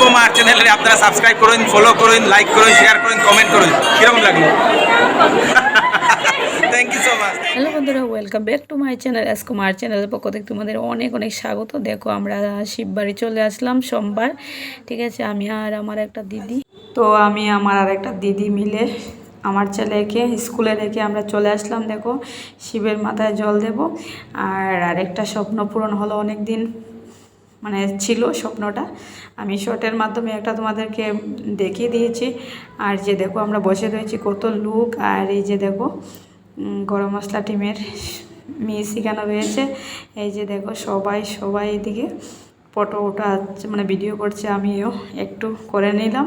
Essco মার চ্যানেলে আপনারা সাবস্ক্রাইব করুন ফলো করুন লাইক করুন শেয়ার করুন কমেন্ট করুন। কীরকম লাগল? Thank you so much hello বন্ধুরা welcome back to my channel S Kumar চ্যানেলের পক্ষ থেকে তোমাদের অনেক অনেক স্বাগত। দেখো, আমরা শিববাড়ি চলে আসলাম সোমবার, ঠিক আছে? আমি আর আমার একটা দিদি। তো আমি আমার আর একটা দিদি মিলে আমার ছেলেকে, স্কুলে রেখে আমরা চলে আসলাম, দেখো। শিবের মাথায় জল দেব। আর আরেকটা স্বপ্ন পূরণ হলো অনেক দিন মানে ছিল স্বপ্নটা। আমি শর্টের মাধ্যমে একটা তোমাদেরকে দেখিয়ে দিয়েছি। আর যে দেখো আমরা বসে রয়েছি কত লুক আর এই যে দেখো গরম মশলা টিমের মিস এখানে রয়েছে। এই যে দেখো সবাই সবাই এদিকে ফটো ওটা মানে ভিডিও করছে, আমিও একটু করে নিলাম।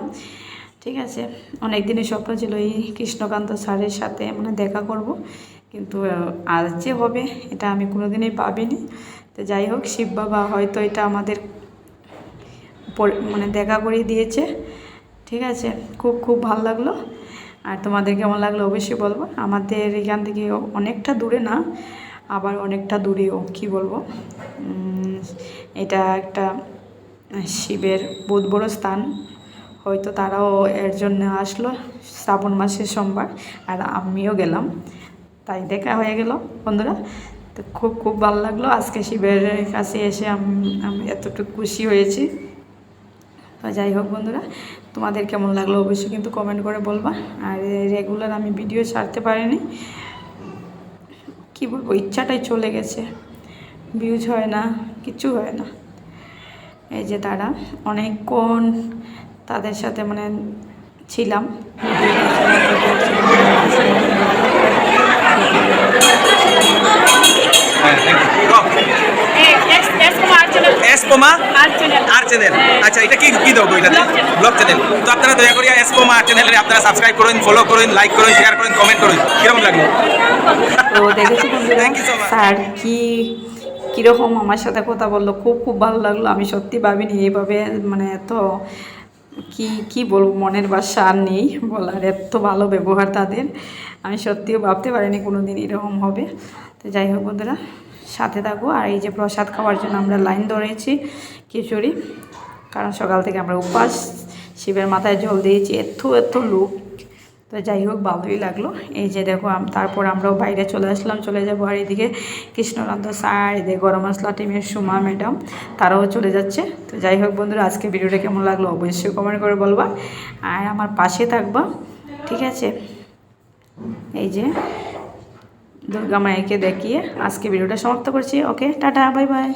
ঠিক আছে, অনেক দিনই স্বপ্ন ছিল এই কৃষ্ণকান্ত স্যারের সাথে মানে দেখা করব। কিন্তু আজ যে হবে, এটা আমি কোনোদিনই ভাবিনি। তো যাই হোক, শিব বাবা হয়তো এটা আমাদের মানে দেখা করিয়ে দিয়েছে। ঠিক আছে, খুব খুব ভালো লাগল। আর তোমাদের কেমন লাগল অবশ্যই বলব। আমাদের এখান থেকে অনেকটা দূরে না, আবার অনেকটা দূরেও, কি বলব? এটা একটা শিবের বহুত বড় স্থান। হয়তো তারাও এর জন্য আসলো শ্রাবণ মাসের সোমবার, আর আমিও গেলাম। তাই দেখা হয়ে গেল, বন্ধুরা। তো খুব খুব ভালো লাগল। আজকে শিবের কাছে এসে আমি এতটুকু খুশি হয়েছি। তো যাই হোক বন্ধুরা, তোমাদের কেমন লাগল অবশ্যই কিন্তু কমেন্ট করে বলবা। আর রেগুলার আমি ভিডিও ছাড়তে পারিনি। কি বলব, ইচ্ছাটাই চলে গেছে। ভিউজ হয় না, কিছু হয় না। এই যে তারা, অনেকক্ষণ তাদের সাথে মানে ছিলাম। এসকোমা আর চ্যানেল আচ্ছা এটা কি কি দেবো এটাতে ব্লগ চ্যানেল তো আপনারা দয়া করে এসকোমা আর চ্যানেলে আপনারা সাবস্ক্রাইব করুন ফলো করুন লাইক করুন শেয়ার করুন কমেন্ট করুন। কীরকম লাগল? তো দেখেছি. স্যার কি কীরকম আমার সাথে কথা বলল খুব খুব ভালো লাগল। আমি সত্যি ভাবিনি এইভাবে মানে এত কি কি বলব মনের বাসা আর নেই বলার এত ভালো ব্যবহার তাদের। আমি সত্যিও ভাবতে পারিনি কোনো দিন এরকম হবে। তো যাই হোক বন্ধুরা। সাথে থাকব। আর এই যে প্রসাদ খাওয়ার জন্য আমরা লাইন ধরেছি খিচুড়ি। কারণ সকাল থেকে আমরা উপাস, শিবের মাথায় জল দিয়েছি। এত এত লোক। তো যাই হোক, ভালোই লাগল। এই যে দেখো তারপর আমরাও বাইরে চলে আসলাম, চলে যাব। আর এদিকে কৃষ্ণকান্ত স্যার, এদিকে গরম মশলা টিমের সুমা ম্যাডাম, তারাও চলে যাচ্ছে। তো যাই হোক বন্ধুরা, আজকে ভিডিওটা কেমন লাগল অবশ্যই কমেন্ট করে বলবা। আর আমার পাশে থাকবা, ঠিক আছে? এই যে দুর্গা মায়েকে দেখিয়ে আজকে ভিডিওটা সমাপ্ত করছি। Okay tata bye bye.